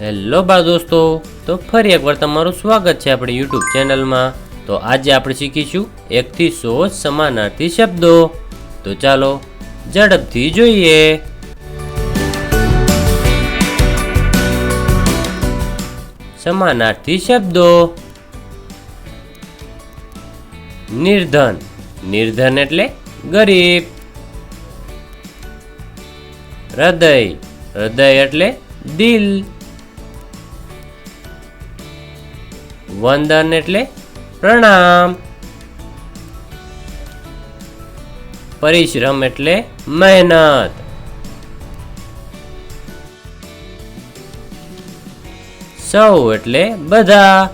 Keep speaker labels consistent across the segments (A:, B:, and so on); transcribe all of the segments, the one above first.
A: Hello બા દોસ્તો, તો ફરી એકવાર તમારું સ્વાગત છે આપણી યુટ્યુબ ચેનલમાં. તો આજે આપણે શીખીશું એકથી સો સમાનાર્થી શબ્દો. તો ચાલો, ઝડપથી જોઈએ. સમાનાર્થી શબ્દો. નિર્ધન. નિર્ધન એટલે ગરીબ. હૃદય. હૃદય એટલે દિલ. વંદન એટલે પ્રણામ. પરિશ્રમ એટલે મહેનત. સૌ એટલે બધા.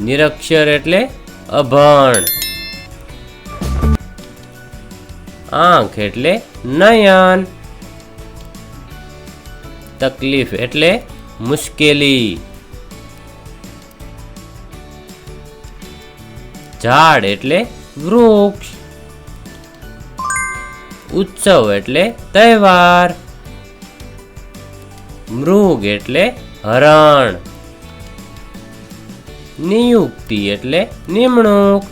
A: નિરક્ષર એટલે અભણ. આંખ એટલે નયન. તકલીફ એટલે મુશ્કેલી. ઝાડ એટલે વૃક્ષ. ઉત્સવ એટલે તહેવાર. મૃગ એટલે હરણ. નિયુક્તિ એટલે નિમણૂક.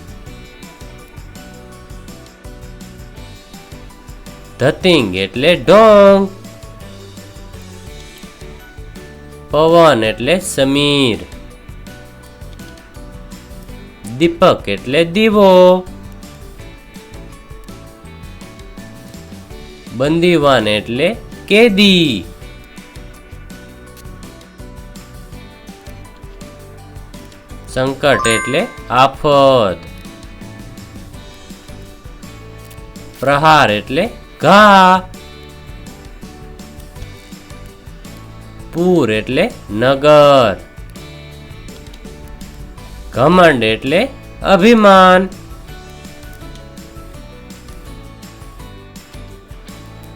A: ધતિંગ એટલે ઢોંગ. પવન એટલે સમીર. દીપક એટલે દીવો. બંદીવાન એટલે કેદી. સંકટ એટલે આફત. પ્રહાર એટલે ઘા. પૂર એટલે નગર. ઘમંડ એટલે અભિમાન.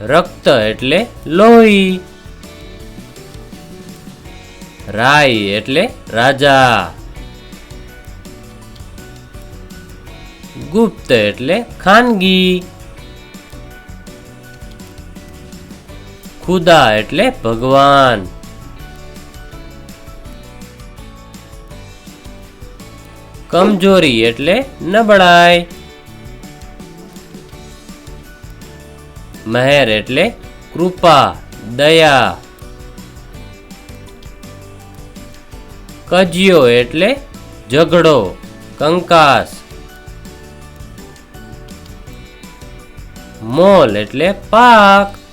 A: રક્ત એટલે લોહી. રાય એટલે રાજા. ગુપ્ત એટલે ખાનગી. ખુદા એટલે ભગવાન. કમજોરી એટલે નબળાઈ. મહેર એટલે કૃપા દયા. કજિયો એટલે ઝઘડો કંકાસ. મોલ એટલે પાક.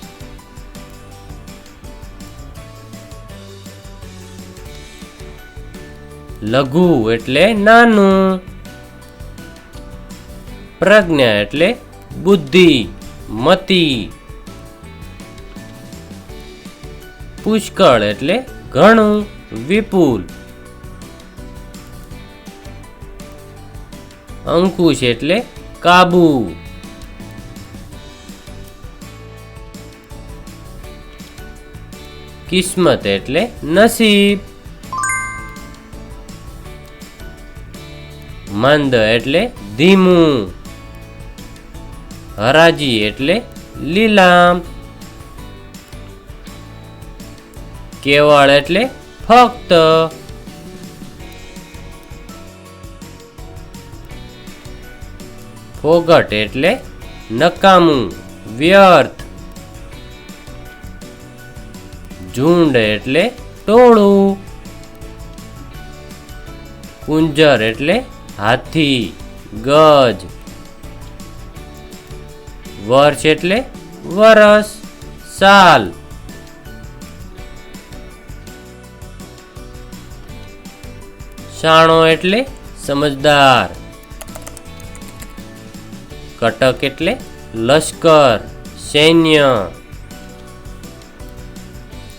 A: લઘુ એટલે નાનું. પ્રજ્ઞા એટલે બુદ્ધિ, મતિ. પુષ્કળ એટલે ઘણું, વિપુલ. અંકુશ એટલે કાબુ. કિસ્મત એટલે નસીબ. મંદ એટલે ધીમું. હરાજી એટલે લીલામ. કેવળ એટલે ફક્ત ફોગટ એટલે નકામું, વ્યર્થ. ઝુંડ એટલે ટોળું. કુંજર એટલે હાથી, ગજ. વર્ષ એટલે વરસ, સાલ. શાણો એટલે સમજદાર. કટક એટલે લશ્કર, સૈન્ય.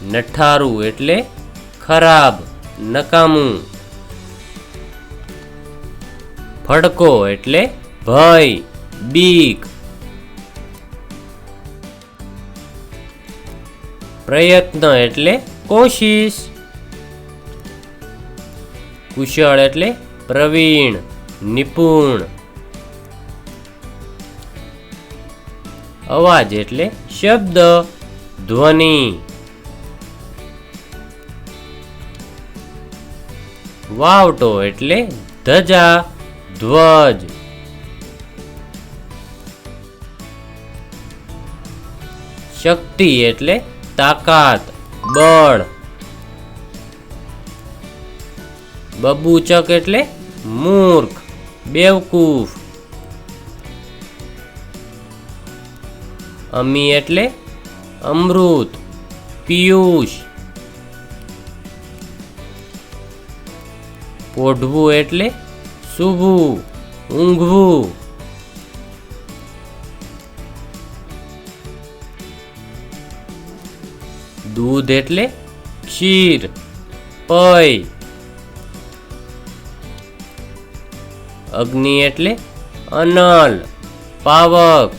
A: નઠારું એટલે ખરાબ, નકામું. ભડકો એટલે ભય. બીક. પ્રયત્ન એટલે કોશિશ. કુશળ એટલે પ્રવીણ, નિપુણ. અવાજ એટલે શબ્દ, ધ્વનિ. વાવટો એટલે ધજા. ધ્વજ. શક્તિ એટલે તાકાત, બળ. બબૂચક એટલે મૂર્ખ, બેવકૂફ. અમી એટલે અમૃત, પિયુષ. પોઢવું એટલે સૂવું ઊંઘવું દૂધ એટલે ખીર પય અગ્નિ એટલે અનલ પાવક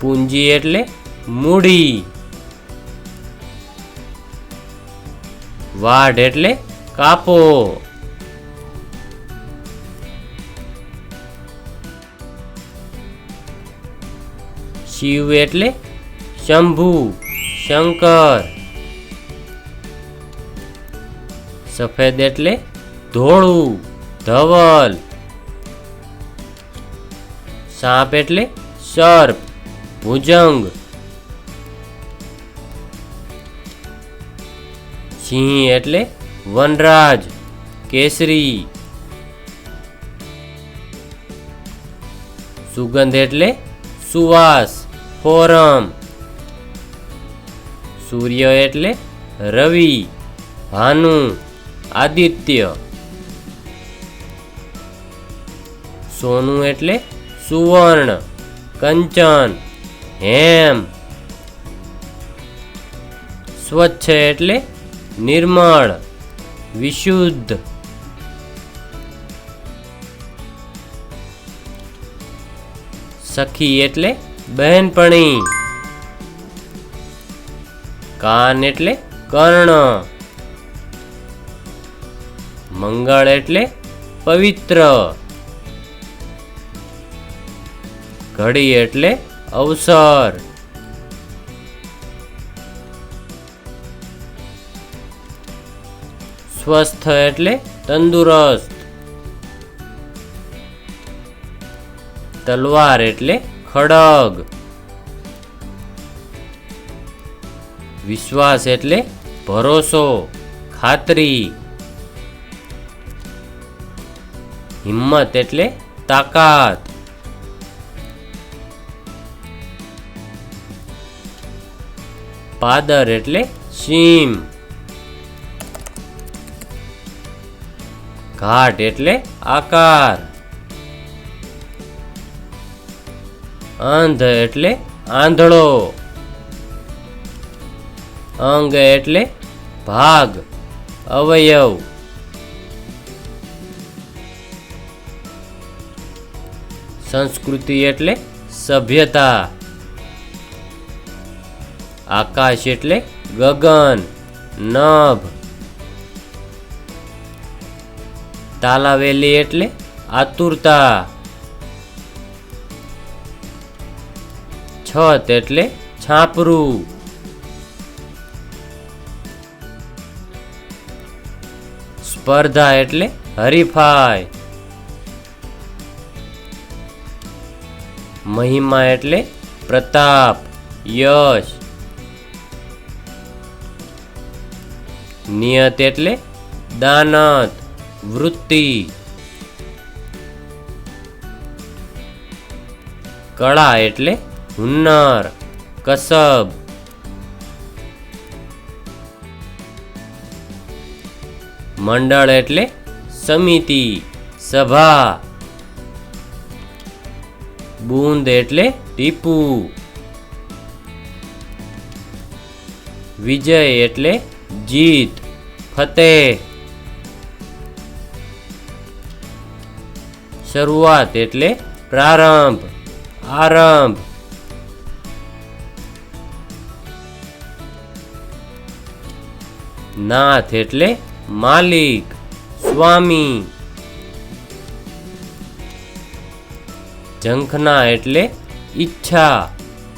A: પૂંજી એટલે મૂડી વાઢ એટલે કાપો શિવ એટલે શંભુ, શંકર. સફેદ એટલે ધોળું, ધવલ. સાપ એટલે સર્પ, ભુજંગ. સિંહ એટલે વનરાજ કેસરી. સુગંધ એટલે સુવાસ, ફોરમ. સૂર્ય એટલે રવિ, ભાનુ, આદિત્ય. સોનું એટલે સુવર્ણ, કંચન, હેમ. સ્વચ્છ એટલે નિર્મળ. વિશુદ્ધ. સખી એટલે બહેનપણી. કાન એટલે કર્ણ. મંગળ એટલે પવિત્ર. ઘડી એટલે અવસર. સ્વસ્થ એટલે તંદુરસ્ત. તલવાર એટલે ખડગ. વિશ્વાસ એટલે ભરોસો, ખાતરી. હિંમત એટલે તાકાત. પાદર એટલે સીમ. ઘાટ એટલે આકાર. અંધ એટલે આંધળો. અંગ એટલે ભાગ, અવયવ. સંસ્કૃતિ એટલે સભ્યતા. આકાશ એટલે ગગન, નભ. તાલાવેલી એટલે આતુરતા. છત એટલે છાપરું. સ્પર્ધા એટલે હરીફાઈ. મહિમા એટલે પ્રતાપ, યશ. નિયત એટલે દાનત. વૃત્તિ. કળા એટલે હુન્નર, કસબ. મંડળ એટલે સમિતિ, સભા. બૂંદ એટલે ટીપુ. વિજય એટલે જીત, ફતેહ. શરૂઆત એટલે પ્રારંભ. આરંભ. નાથ એટલે માલિક, સ્વામી. ઝંખના એટલે ઈચ્છા,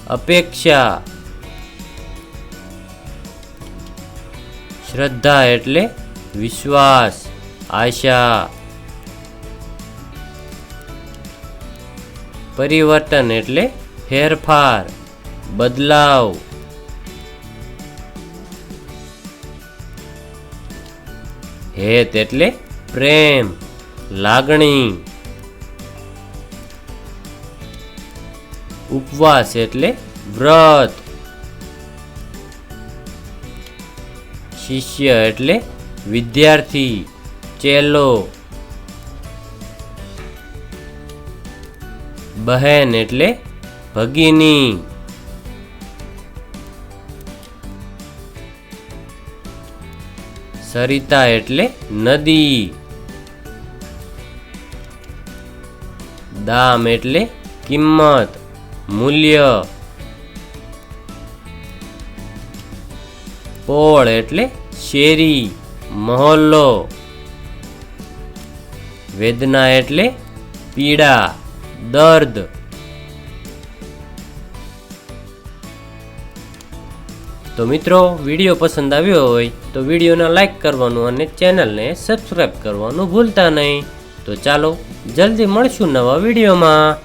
A: અપેક્ષા. શ્રદ્ધા એટલે વિશ્વાસ, આશા. પરિવર્તન એટલે ફેરફાર, બદલાવ. હેત એટલે પ્રેમ, લાગણી. ઉપવાસ એટલે વ્રત. શિષ્ય એટલે વિદ્યાર્થી, ચેલો. બહેન એટલે ભગીની. સરિતા એટલે નદી. દામ એટલે કિંમત, મૂલ્ય. પોળ એટલે શેરી, મહોલ્લો. વેદના એટલે પીડા. દર્દ. તો મિત્રો, વીડિયો પસંદ આવ્યો હોય તો વિડીયોને લાઈક કરવાનું અને ચેનલને સબસ્ક્રાઈબ કરવાનું ભૂલતા નહીં. તો ચાલો, જલ્દી મળશું નવા વિડીયોમાં.